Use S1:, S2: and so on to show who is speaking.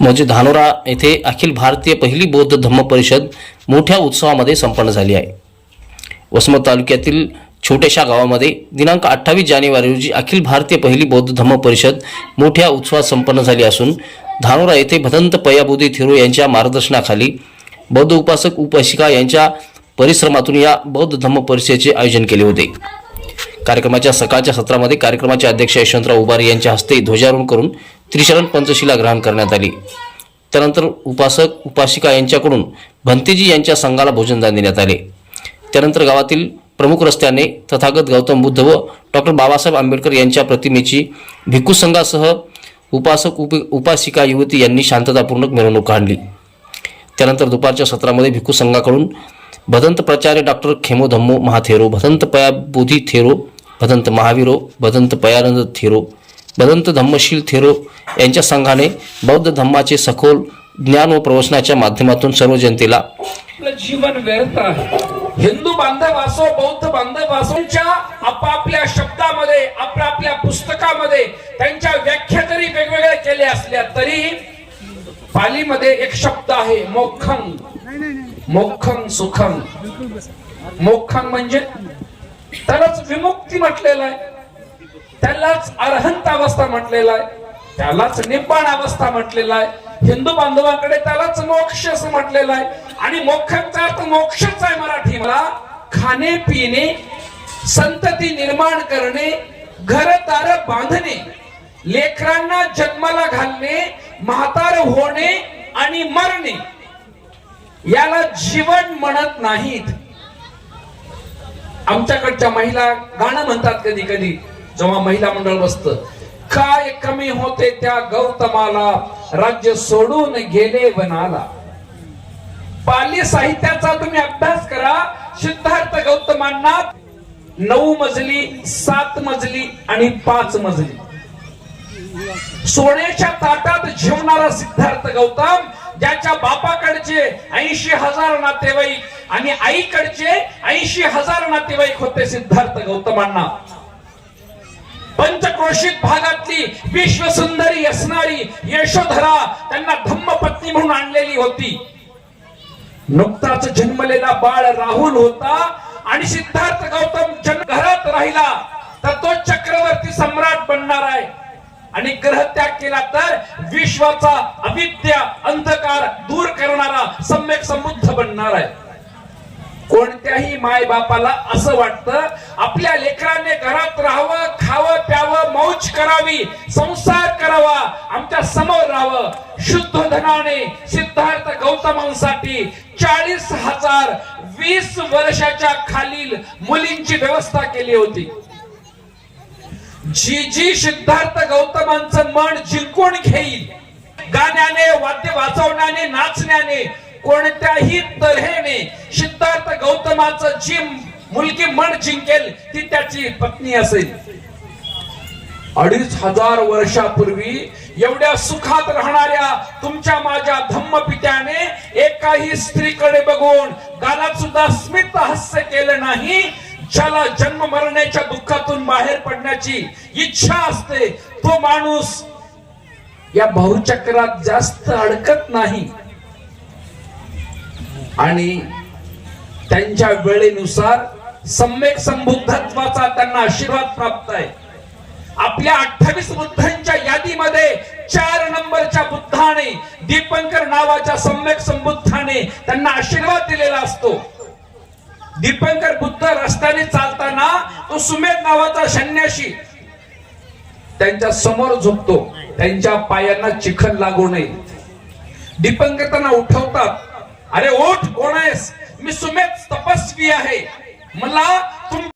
S1: म्हणजे धानोरा येथे अखिल भारतीय पहिली बौद्ध धम्म परिषद मोठ्या उत्सवामध्ये संपन्न झाली आहे. वसमत तालुक्यातील छोट्याशा गावामध्ये दिनांक अठ्ठावीस जानेवारी रोजी अखिल भारतीय पहिली बौद्ध धम्म परिषद मोठ्या उत्सवात संपन्न झाली असून धानोरा येथे भदंत पयाबुदी थिरो यांच्या मार्गदर्शनाखाली बौद्ध उपासक उपासिका यांच्या परिश्रमातून या बौद्ध धम्म परिषदेचे आयोजन केले होते. कार्यक्रमाच्या सकाळच्या सत्रामध्ये कार्यक्रमाचे अध्यक्ष यशवंतराव उबारे यांच्या हस्ते ध्वजारोहण करून त्रिशरण पंचशिला ग्रहण करण्यात आली. त्यानंतर उपासक उपासिका यांच्याकडून भंतेजी यांच्या संघाला भोजनदान देण्यात आले. त्यानंतर गावातील प्रमुख रस्त्याने तथागत गौतम बुद्ध व डॉक्टर बाबासाहेब आंबेडकर यांच्या प्रतिमेची भिक्खू संघासह उपासक उप उपासिका युवती यांनी शांततापूर्णक मिरवणूक काढली. त्यानंतर दुपारच्या सत्रामध्ये भिक्खू संघाकडून भदंत प्राचार्य डॉक्टर खेमो धम्मो महाथेरो भदंत पया बोधी थेरो भदंत महावीरो भदंत पयानंद थेरो भदंत धम्मशील थेरो यांच्या संघाने बौद्ध धम्माचे सखोल ज्ञान व प्रवचनाच्या माध्यमातून सर्व जनतेला
S2: जीवन व्यर्थ आहे. हिंदू बांधव असो बौद्ध बांधव असोच्या आपापल्या शब्दामध्ये आपल्या आपल्या पुस्तकामध्ये त्यांच्या व्याख्या जरी वेगवेगळ्या केल्या असल्या तरी पालीमध्ये एक शब्द आहे मोखंग मोखंग सुखंग. मोखंग म्हणजे त्यालाच विमुक्ती म्हटलेलं आहे. त्यालाच अर्हंत अवस्था म्हटलेला आहे. त्यालाच निब्बाण अवस्था म्हटलेला आहे. हिंदू बांधवांकडे त्यालाच मोक्ष असं म्हटलेलं आहे. आणि मोक्षाचा अर्थ मोक्षच आहे मराठी मला. खाणे पिणे संतती निर्माण करणे घरदार बांधणे लेकरांना जन्माला घालणे म्हातार होणे आणि मरणे याला जीवन म्हणत नाहीत. आमच्याकडच्या महिला गाणं म्हणतात कधी कधी जेव्हा महिला मंडळ बसत. काय कमी होते त्या गौतमाला? राज्य सोडून गेले वनाला. पाली साहित्याचा तुम्ही अभ्यास करा. सिद्धार्थ गौतमांना नऊ मजली सात मजली आणि पाच मजली. सोन्याच्या ताटात जेवणारा सिद्धार्थ गौतम ज्याच्या बापाकडचे ऐंशी हजार नातेवाईक आणि आईकडचे ऐंशी हजार नातेवाईक होते सिद्धार्थ गौतमांना. पंचक्रोशित भागातली विश्वसुंदरी असणारी यशोधरा त्यांना धम्मपत्नी म्हणून आणलेली होती. नुकताच जन्मलेला बाळ राहुल होता आणि सिद्धार्थ गौतम जन्म घरात राहिला तर तो चक्रवर्ती सम्राट बनणार आहे. आणि ग्रहत्याग केला तर विश्वाचा अविद्य अंधकार दूर करणारा सम्यक समृद्ध बनणार आहे. कोणत्याही माय बापाला असं वाटतं आपल्या लेकराने घरात राहावं खावं प्यावं मौज करावी संसार करावा आमच्यासमोर राहावं. शुद्ध धनाने सिद्धार्थ गौतमांसाठी चाळीस हजार वीस वर्षाच्या खालील मुलींची व्यवस्था केली होती. जी जी सिद्धार्थ गौतमांचं मन जिंकून घेईल. गाण्याने वाद्य वाचवण्याने नाचण्याने कोणत्याही तऱ्हेने सिद्धार्थ गौतमाचं जी मुलगी मन जिंकेल ती त्याची पत्नी असेल. अडीच हजार वर्षापूर्वी एवढ्या सुखात राहणाऱ्या तुमच्या माझ्या धम्म पित्याने एकाही स्त्रीकडे बघून गालात सुद्धा स्मित हास्य केलं नाही. ज्याला जन्म मरण्याच्या दुःखातून बाहेर पडण्याची इच्छा असते तो माणूस या बहुचक्रात जास्त अडकत नाही. आणि त्यांच्या वेळेनुसार सम्यक संबुद्धत्वाचा त्यांना आशीर्वाद प्राप्त आहे. आपल्या अठ्ठावीस बुद्धांच्या यादीमध्ये चार नंबरच्या बुद्धाने दीपंकर नावाच्या सम्यक संबुद्धाने त्यांना आशीर्वाद दिलेला असतो. दीपंकर बुद्ध रस्त्याने चालताना तो सुमेध नावाचा संन्याशी त्यांच्यासमोर झोपतो त्यांच्या पायांना चिखल लागू नये. दीपंकर त्यांना उठवतात. अरे ओठ कोण आहेस? मी सुमेध तपस्वी आहे. मला तुम